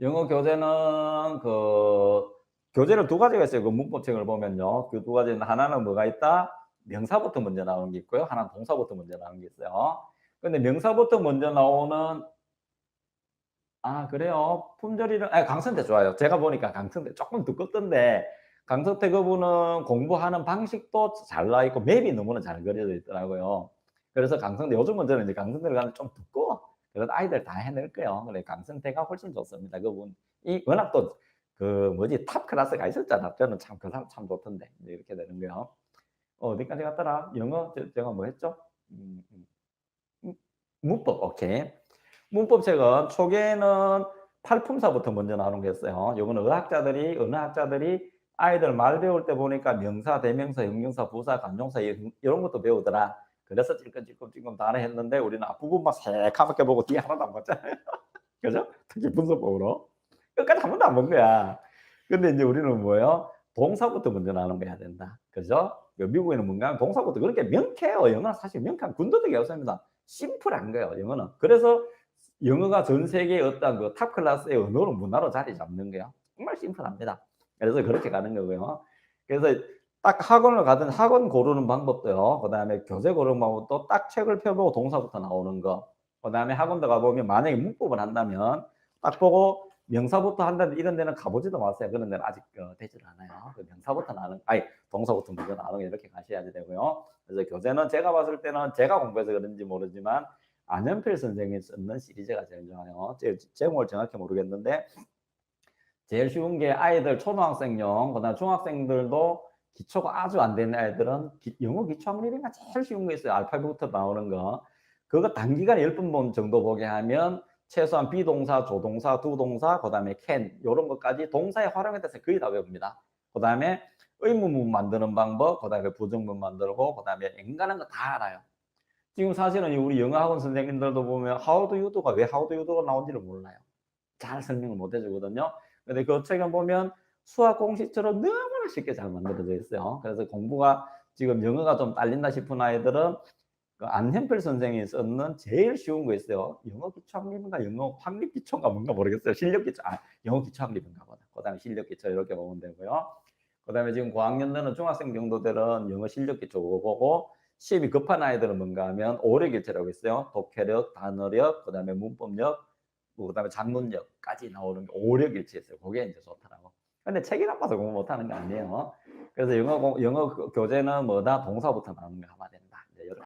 영어 교재는 그 교재를 두 가지가 있어요. 그 문법책을 보면요. 그 두 가지는 하나는 뭐가 있다? 명사부터 먼저 나오는 게 있고요. 하나는 동사부터 먼저 나오는 게 있어요. 근데 명사부터 먼저 나오는 아 그래요. 품절이는 아 강선태 좋아요. 제가 보니까 강선태 조금 두껍던데 강선태 그분은 공부하는 방식도 잘 나와 있고 맵이 너무나 잘 그려져 있더라고요. 그래서 강선태 요즘은 저는 이제 강선태를 가면 좀 두꺼워. 그래도 아이들 다 해낼 거예요. 그래 강선태가 훨씬 좋습니다. 그분 이 워낙 또 그 뭐지 탑 클래스가 있었잖아. 저는 참 그 사람 참 좋던데 이렇게 되는 거요. 어, 어디까지 갔더라? 영어 저, 제가 뭐 했죠? 음, 음. 음, 문법 오케이. 문법 책은 초기에는 팔품사부터 먼저 나오는 게 있어요. 요거는 의학자들이 언어학자들이 아이들 말 배울 때 보니까 명사, 대명사, 형용사, 부사, 이- 이런 것도 배우더라. 그래서 찔끔찔끔찔끔 다 했는데 우리는 앞부분만 새카맣게 보고 뒤에 하나도 안 봤잖아요. 그죠? 특히 분석법으로. 끝까지 한 번도 안 본 거야. 근데 이제 우리는 뭐예요? 동사부터 먼저 해야 된다. 그죠? 그 미국에는 뭔가 동사부터 그렇게 명쾌해요. 영어는 사실 명쾌한 군더더기 없습니다. 심플한 거예요. 영어는. 그래서 영어가 전 세계의 어떤 그 탑 클래스의 언어로 문화로 자리 잡는 거예요. 정말 심플합니다. 그래서 그렇게 가는 거고요. 그래서 딱 학원을 가든 학원 고르는 방법도요. 그 다음에 교재 고르는 방법도 딱 책을 펴보고 동사부터 나오는 거. 그 다음에 학원도 가보면 만약에 문법을 한다면 딱 보고 명사부터 한다는 이런 데는 가보지도 마세요. 그런 데는 아직 어, 되질 않아요. 그 명사부터 나는, 아니 동사부터 먼저 나오는 게 이렇게 가셔야지 되고요. 그래서 교재는 제가 봤을 때는 제가 공부해서 그런지 모르지만 안현필 선생이 쓰는 시리즈가 제일 좋아요. 제, 제목을 정확히 모르겠는데 제일 쉬운 게 아이들 초등학생용, 그다음 중학생들도 기초가 아주 안 되는 아이들은 기- 영어 기초 학습이가 제일 쉬운 거 있어요. 알파벳부터 나오는 거. 그거 단기간에 열번 정도 보게 하면 최소한 비동사, 조동사, 두동사, 그 다음에 can 이런 것까지 동사의 활용에 대해서 거의 다 배웁니다. 그 다음에 의문문 만드는 방법, 그 다음에 부정문 만들고, 그 다음에 앵간한 거 다 알아요. 지금 사실은 우리 영어 학원 선생님들도 보면 how do you do가 왜 how do you do가 나온지를 몰라요. 잘 설명을 못 해주거든요. 근데 그 책을 보면 수학 공식처럼 너무나 쉽게 잘 만들어져 있어요. 그래서 공부가 지금 영어가 좀 딸린다 싶은 아이들은 그 안현필 선생이 썼는 제일 쉬운 거 있어요. 영어 기초 학립인가 영어 확립 기초인가 뭔가 모르겠어요. 실력 기초, 아, 영어 기초 학립인가 보다. 그 다음에 실력 기초 이렇게 보면 되고요. 그 다음에 지금 고학년 되는 중학생 정도 되는 영어 실력 기초 보고 시험이 급한 아이들은 뭔가 하면 오력 기초라고 있어요. 독해력, 단어력, 그 다음에 문법력, 그 다음에 작문력까지 나오는 게 오력 일치했어요. 그게 이제 좋더라고. 근데 책이 나빠서 공부 못하는 거 아니에요. 그래서 영어, 공- 영어 교- 교재는 뭐다? 동사부터 나오는 거 하면